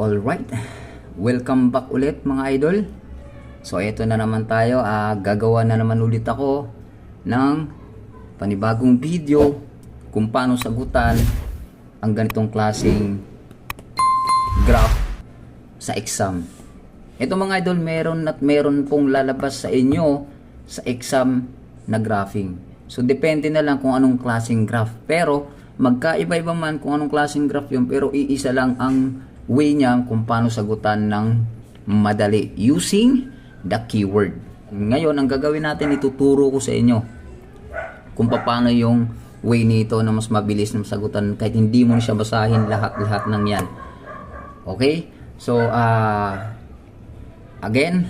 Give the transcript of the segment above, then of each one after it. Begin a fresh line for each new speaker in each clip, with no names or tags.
Alright, welcome back ulit mga idol. So ito na naman tayo, ah, gagawa na naman ulit ako ng panibagong video kung paano sagutan ang ganitong klaseng graph sa exam. Ito mga idol, meron at meron pong lalabas sa inyo sa exam na graphing. So depende na lang kung anong klaseng graph. Pero magkaiba-iba man kung anong klaseng graph yun, pero iisa lang ang way niya kung paano sagutan ng madali using the keyword. Ngayon, ang gagawin natin, ituturo ko sa inyo kung paano yung way nito na mas mabilis na masagutan kahit hindi mo na siya basahin lahat-lahat ng yan. Okay? So, ah again,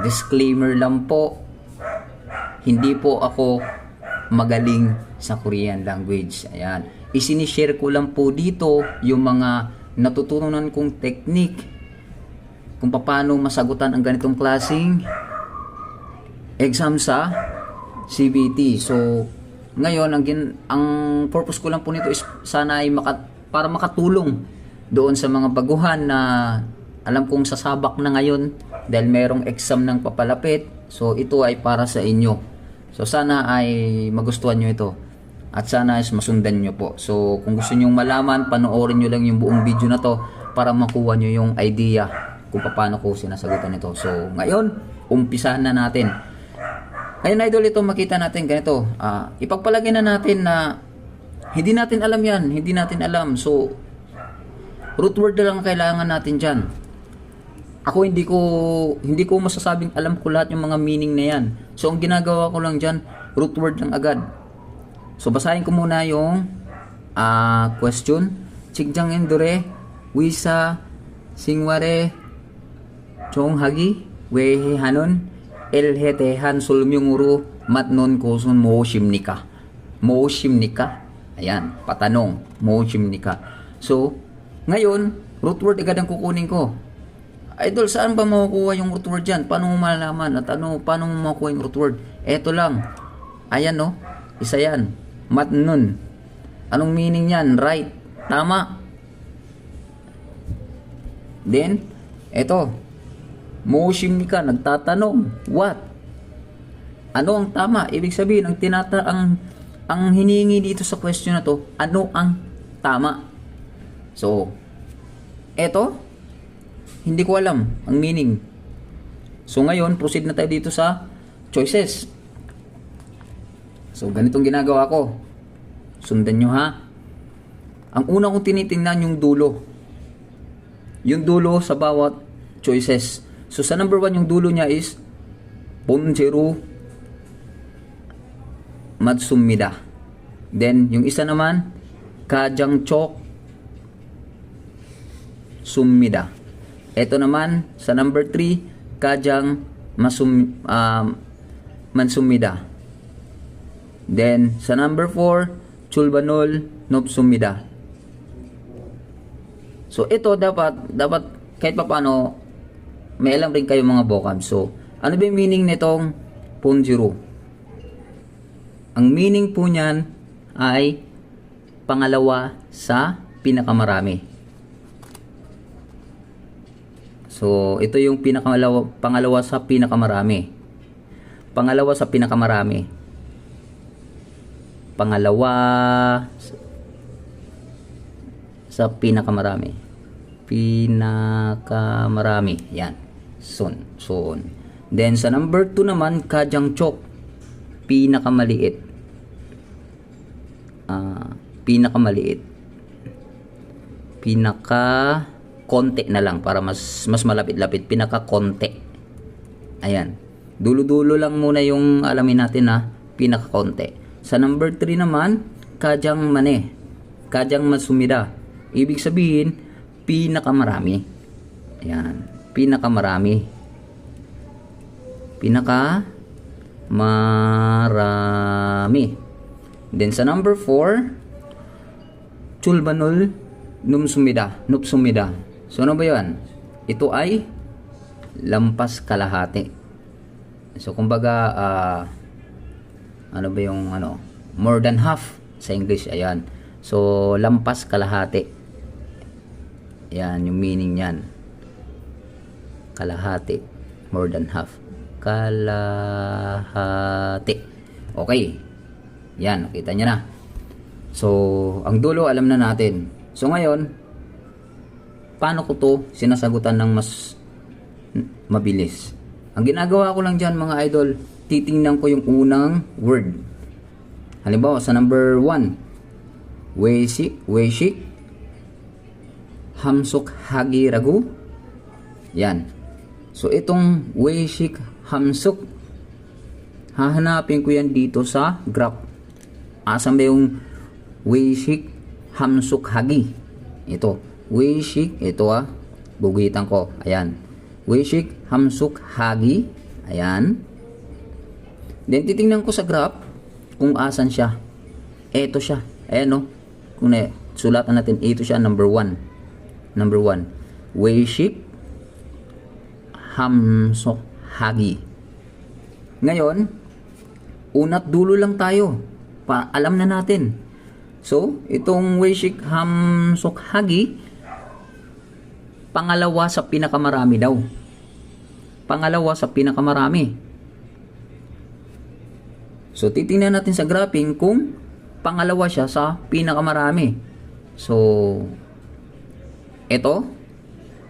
disclaimer lang po, hindi po ako magaling sa Korean language. Ayan. Isinishare ko lang po dito yung mga natutunan kong technique kung paano masagutan ang ganitong klaseng exam sa CBT. So, ngayon, ang, gin, ang purpose ko lang po nito is sana ay maka, para makatulong doon sa mga baguhan na alam kong sasabak na ngayon dahil merong exam ng papalapit. So, ito ay para sa inyo. So, sana ay magustuhan nyo ito. At sana is masundan nyo po. So, kung gusto nyo malaman, panoorin nyo lang yung buong video na to para makuha nyo yung idea kung paano ko sinasagutan ito. So, ngayon, umpisahan na natin. Ngayon, idol, ito makita natin ganito. Ah, ipagpalagay na natin na hindi natin alam yan. Hindi natin alam. So, root word na lang ang kailangan natin dyan. Ako hindi ko hindi ko masasabing alam ko lahat yung mga meaning na yan. So, ang ginagawa ko lang dyan, root word lang agad. So, basahin ko muna yung ah, question. Chigjang endure, wisa, singware, chonghagi, wehe hanon, elhete han sulmyunguru, matnon kosun mo shimnika. Mo shimnika. Ayan, patanong, mo shimnika. So, ngayon, root word agad ang kukunin ko. Idol, saan ba makukuha yung root word dyan? Paano mo malalaman? At ano, paano mo makukuha yung root word? Eto lang. Ayan, no? Isa yan. Matnun. Anong meaning yan? Right. Tama. Then, eto. Moshim ka, nagtatanong. What? Ano ang tama? Ibig sabihin, ang tinata ang ang hinihingi dito sa question na to, ano ang tama? So, eto, hindi ko alam ang meaning. So ngayon, proceed na tayo dito sa choices. So ganitong ginagawa ko. Sundan nyo ha. Ang una kong tinitingnan yung dulo. Yung dulo sa bawat choices. So sa number one, yung dulo niya is Ponjeru Matsumida. Then, yung isa naman, Kajang Chok Sumida. Ito naman, sa number 3, Kajang Masum, um, Mansumida. Then, sa number 4, Chulbanol Nopsumida. So, ito dapat, dapat kahit pa paano, may alam rin kayo mga vocab. So, ano ba yung meaning nitong Ponjiro? Ang meaning po niyan ay pangalawa sa pinakamarami. So, ito yung pinakalawa, pangalawa sa pinakamarami. Pangalawa sa pinakamarami. Pangalawa sa pinakamarami. Pinakamarami. Yan. Sun. Sun. Then, sa number 2 naman, Kajang Chok. Pinakamaliit. Ah, pinakamaliit. Pinaka konti na lang para mas mas malapit-lapit pinaka konti ayan dulo-dulo lang muna yung alamin natin na pinaka konti sa number 3 naman kajang mane. Kajang masumida. Ibig sabihin pinakamarami. Ayan. Pinakamarami. Pinaka marami then sa number 4 chulbanul numsumida. Nupsumida. So ano ba yun? Ito ay lampas kalahati. So kumbaga uh, ano ba yung ano? More than half sa English. Ayan. So lampas kalahati. Yan, yung meaning niyan. Kalahati. More than half. Kalahati. Okay. Yan, nakita niya na. So, ang dulo alam na natin. So, ngayon, paano ko to sinasagutan ng mas mabilis? Ang ginagawa ko lang dyan mga idol, titingnan ko yung unang word. Halimbawa, sa number 1, Weishik, Weishik, Hamsuk Hagi Ragu. Yan. So, itong Weishik Hamsuk, hahanapin ko yan dito sa graph. Asan ba yung Weishik Hamsuk Hagi? Ito. Weishik, ito ah. Bugitan ko. Ayan. Weishik Hamsuk Hagi. Ayan. Then, titingnan ko sa graph kung asan siya. Ito siya. Ayan no. Kung na, sulatan natin, ito siya, number 1. Number 1. Weishik Hamsuk Hagi. Ngayon, unat dulo lang tayo. Pa, alam na natin. So, itong Weishik Hamsuk Hagi, pangalawa sa pinakamarami daw. Pangalawa sa pinakamarami. So, titingnan natin sa graphing kung pangalawa siya sa pinakamarami. So, ito,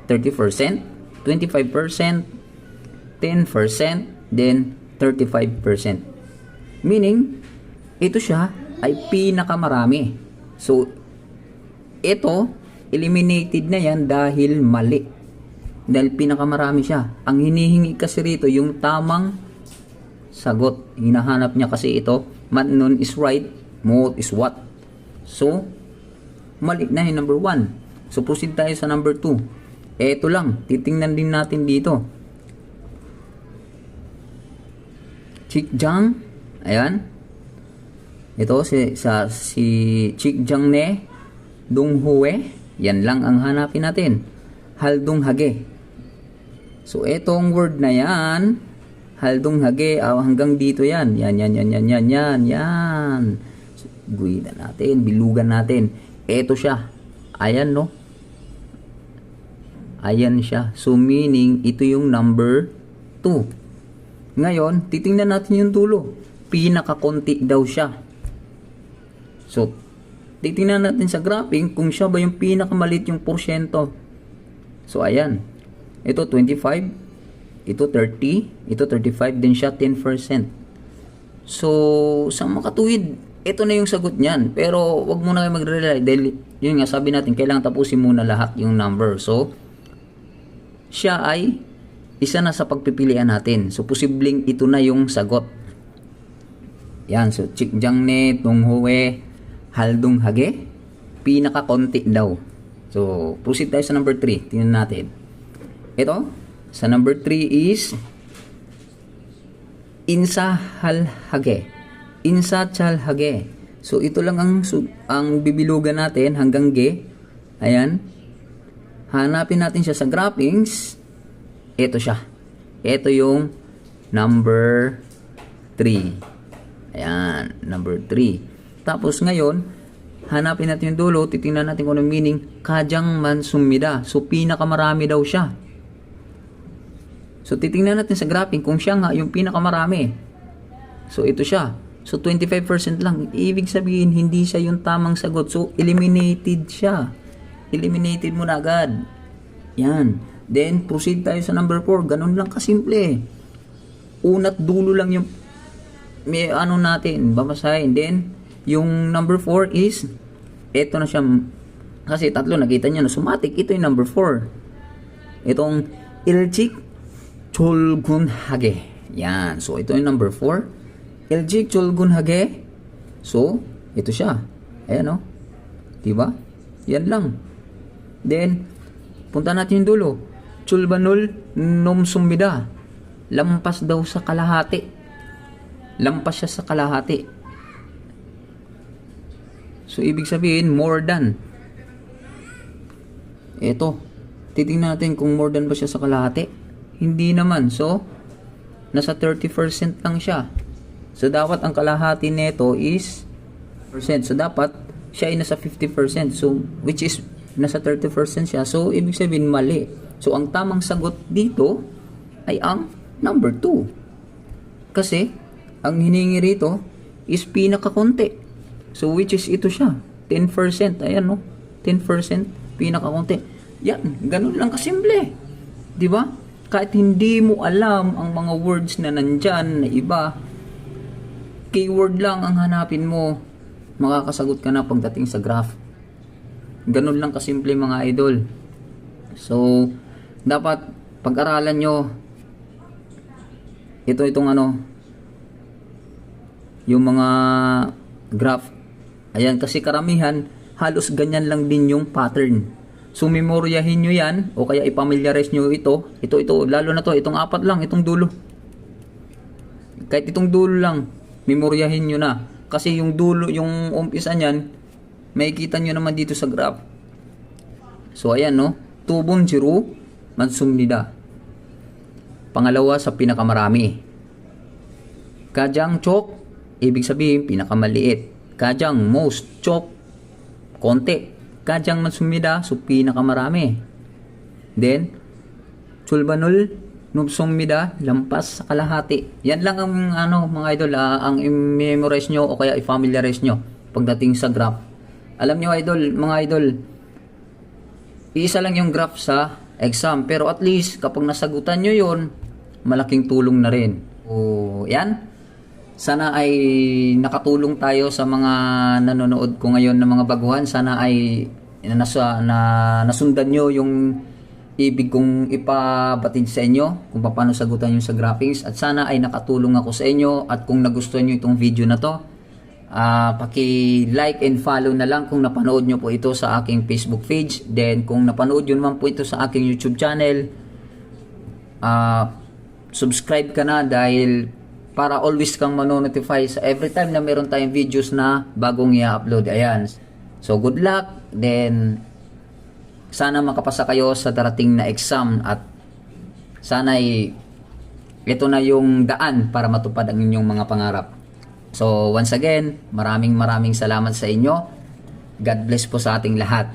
30%, 25%, 10%, then 35%. Meaning, ito siya ay pinakamarami. So, ito, eliminated na yan dahil mali. Dahil pinakamarami siya. Ang hinihingi kasi rito, yung tamang sagot. Hinahanap niya kasi ito, man nun is right, moot is what. So, mali na yung number 1. So, proceed tayo sa number 2. Eto lang, titingnan din natin dito. Chikjang, ayan. Ito si sa si Chikjang ne Donghue, yan lang ang hanapin natin. Haldong Hage. So etong word na yan, Haldong Hage, ah, hanggang dito yan. Yan, yan, yan, yan, yan, yan, yan. So, natin, bilugan natin. Eto siya. Ayan, no? Ayan siya. So, meaning, ito yung number 2. Ngayon, titingnan natin yung dulo. Pinakakonti daw siya. So, titingnan natin sa graphing kung siya ba yung pinakamalit yung porsyento. So, ayan. Ito, 25. Ito, 30. Ito, 35. Din siya, 10%. So, sa makatuwid, ito na yung sagot niyan. Pero, wag muna kayo mag-rely. Dahil, yun nga, sabi natin, kailangan tapusin muna lahat yung number. So, siya ay isa na sa pagpipilian natin. So, posibleng ito na yung sagot. Yan. So, Chikjang ne, Tunghue, Haldong Hage, pinakakonti daw. So, proceed tayo sa number 3. Tingnan natin. Ito, sa number 3 is Insa Halhage. Insa Chalhage. So, ito lang ang, ang bibilugan natin hanggang G. Ayan. Hanapin natin siya sa graphings. Ito siya. Ito yung number 3. Ayan, number 3. Tapos ngayon, hanapin natin yung dulo, titingnan natin kung anong meaning, kajang man sumida. So, pinakamarami daw siya. So, titingnan natin sa graphing kung siya nga yung pinakamarami. So, ito siya. So, 25% lang. Ibig sabihin, hindi siya yung tamang sagot. So, eliminated siya. Eliminated mo na agad. Yan. Then, proceed tayo sa number 4. Ganun lang kasimple. Unat dulo lang yung may ano natin, babasahin. Then, yung number 4 is, eto na siya, kasi tatlo, nakita niya na sumatik. Ito yung number 4. Itong Ilchik Cholgunhage. Yan. So, ito yung number 4. Ilchik Cholgunhage. So, ito siya. Ayan o. Diba? Yan lang. Then, punta natin yung dulo. Chulbanul Num Sumbida. Lampas daw sa kalahati. Lampas siya sa kalahati. So, ibig sabihin, more than. Ito. Titingnan natin kung more than ba siya sa kalahati. Hindi naman. So, nasa 30% lang siya. So, dapat ang kalahati nito is percent. So, dapat siya ay nasa 50%. So, which is nasa 30% siya. So, ibig sabihin mali. So, ang tamang sagot dito ay ang number 2. Kasi, ang hiningi rito is pinakakonti. So, which is ito siya. 10%. Ayan, no? 10% pinakakonti. Yan, ganun lang kasimple. Ba? Kahit hindi mo alam ang mga words na nandyan na iba, keyword lang ang hanapin mo, makakasagot ka na pagdating sa graph. Ganun lang kasimple mga idol. So, dapat pag-aralan nyo ito itong ano yung mga graph. Ayan, kasi karamihan, halos ganyan lang din yung pattern. So, memoryahin nyo yan, o kaya ipamilyarize nyo ito. Ito, ito, lalo na to, itong apat lang, itong dulo. Kahit itong dulo lang, memoryahin nyo na. Kasi yung dulo, yung umpisa niyan, makikita nyo naman dito sa graph. So, ayan, no? Tubon zero, mansumnida. Pangalawa sa pinakamarami. Kajang chok, ibig sabihin pinakamaliit. Kajang most chok, konti. Kajang mansumida, so pinakamarami. Then, sulbanul, nubsumida, lampas kalahati. Yan lang ang ano, mga idol, ah, ang i-memorize nyo o kaya i-familiarize nyo pagdating sa graph. Alam nyo idol, mga idol, iisa lang yung graph sa exam. Pero at least, kapag nasagutan nyo yon malaking tulong na rin. O, yan. Sana ay nakatulong tayo sa mga nanonood ko ngayon ng mga baguhan. Sana ay na, nasa, na nasundan nyo yung ibig kong ipabatid sa inyo kung paano sagutan yung sa graphics. At sana ay nakatulong ako sa inyo at kung nagustuhan nyo itong video na to, Ah, paki-like and follow na lang kung napanood nyo po ito sa aking Facebook page. Then, kung napanood nyo naman po ito sa aking YouTube channel, ah, subscribe ka na dahil para always kang manonotify sa every time na meron tayong videos na bagong i-upload. Ayan. So, good luck. Then, sana makapasa kayo sa darating na exam at sana ay ito na yung daan para matupad ang inyong mga pangarap. So once again, maraming maraming salamat sa inyo. God bless po sa ating lahat.